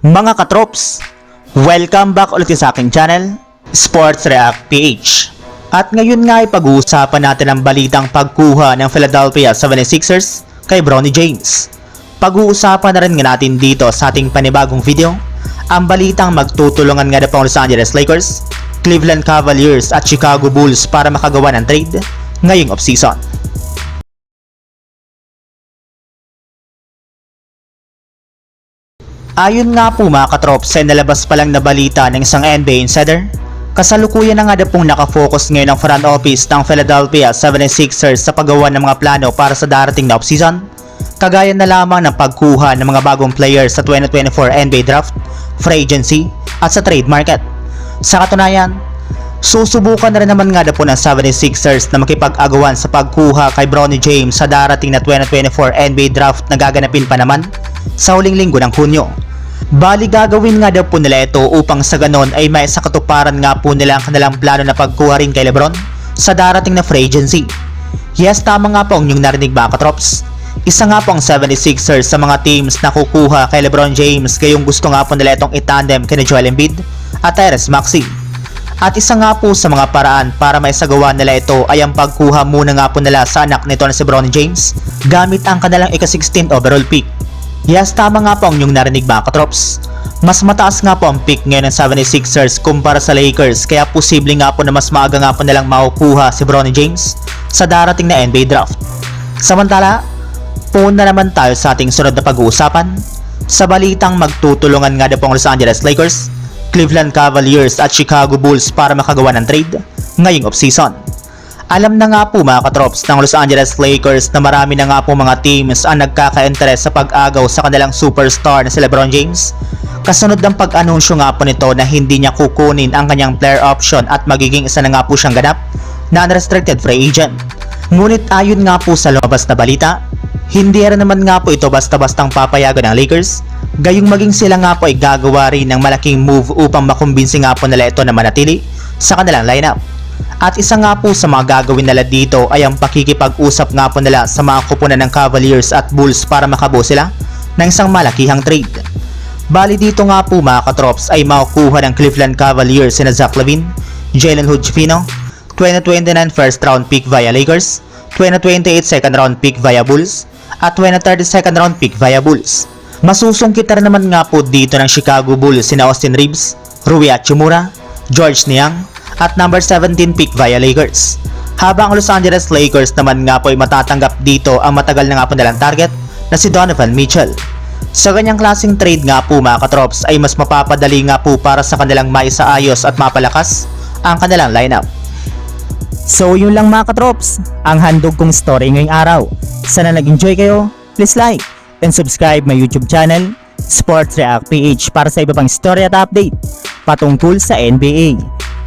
Mga katrops, welcome back ulit sa aking channel, Sports React PH. At ngayon nga ay pag-uusapan natin ang balitang pagkuha ng Philadelphia 76ers kay Bronny James. Pag-uusapan na rin nga natin dito sa ating panibagong video, ang balitang magtutulungan nga na po ang Los Angeles Lakers, Cleveland Cavaliers at Chicago Bulls para makagawa ng trade ngayong offseason. Ayon nga po mga katrops sa nalabas pa lang na balita ng isang NBA insider, kasalukuyan na nga na pong nakafocus ngayon ang front office ng Philadelphia 76ers sa paggawa ng mga plano para sa darating na offseason, kagaya na lamang ng pagkuha ng mga bagong players sa 2024 NBA Draft, free agency, at sa trade market. Sa katunayan, susubukan na rin naman nga na po ng 76ers na makipag-agawan sa pagkuha kay Bronny James sa darating na 2024 NBA Draft na gaganapin pa naman sa huling linggo ng Hunyo. Bali gagawin nga daw po nila ito upang sa ganon ay may sa katuparan nga po nila ang kanilang plano na pagkuha rin kay Lebron sa darating na free agency. Yes, tama nga po ang inyong narinig mga katrops. Isa nga po ang 76ers sa mga teams na kukuha kay Lebron James gayong gusto nga po nila itong itandem kay Joel Embiid at Tyrese Maxey. At isa nga po sa mga paraan para maisagawa nila ito ay ang pagkuha muna nga po nila sa anak nito na si Bron James gamit ang kanilang ika-16 overall pick. Yes, tama nga po ang inyong narinig mga katrops. Mas mataas nga po ang pick ngayon ng 76ers kumpara sa Lakers kaya posible nga po na mas maaga nga po nilang makukuha si Bronny James sa darating na NBA draft. Samantala, Puna naman tayo sa ating sunod na pag-uusapan. Sa balitang magtutulungan nga po ang Los Angeles Lakers, Cleveland Cavaliers at Chicago Bulls para makagawa ng trade ngayong offseason. Alam na nga po mga katrops ng Los Angeles Lakers na marami na nga po mga teams ang nagkaka-interest sa pag-agaw sa kanilang superstar na si Lebron James. Kasunod ng pag-anunsyo nga po nito na hindi niya kukunin ang kanyang player option at magiging isa na nga po siyang ganap na unrestricted free agent. Ngunit ayon nga po sa lumabas na balita, hindi rin naman nga po ito basta-bastang papayagan ng Lakers, gayong maging sila nga po ay gagawa rin ng malaking move upang makumbinsi nga po nila ito na manatili sa kanilang lineup. At isa nga po sa mga gagawin nila dito ay ang pakikipag-usap nga po nila sa mga kupunan ng Cavaliers at Bulls para makabuo sila ng isang malakihang trade. Bali dito nga po mga katrops ay makukuha ng Cleveland Cavaliers sina Zach Lavine, Jalen Hood-Schifino, 2029 first round pick via Lakers, 2028 second round pick via Bulls, at 2030 second round pick via Bulls. Masusungkit na rin naman nga po dito ng Chicago Bulls sina Austin Reeves, Rui Hachimura, George Niang, at number 17 pick via Lakers. Habang ang Los Angeles Lakers naman nga po ay matatanggap dito ang matagal na nga po nilang target na si Donovan Mitchell. Sa ganyang klaseng trade nga po mga katrops ay mas mapapadali nga po para sa kanilang maisaayos at mapalakas ang kanilang lineup. So yun lang mga katrops, ang handog kong story ngayong araw. Sana nag-enjoy kayo, please like and subscribe my YouTube channel, Sports React PH para sa iba pang story at update patungkol sa NBA.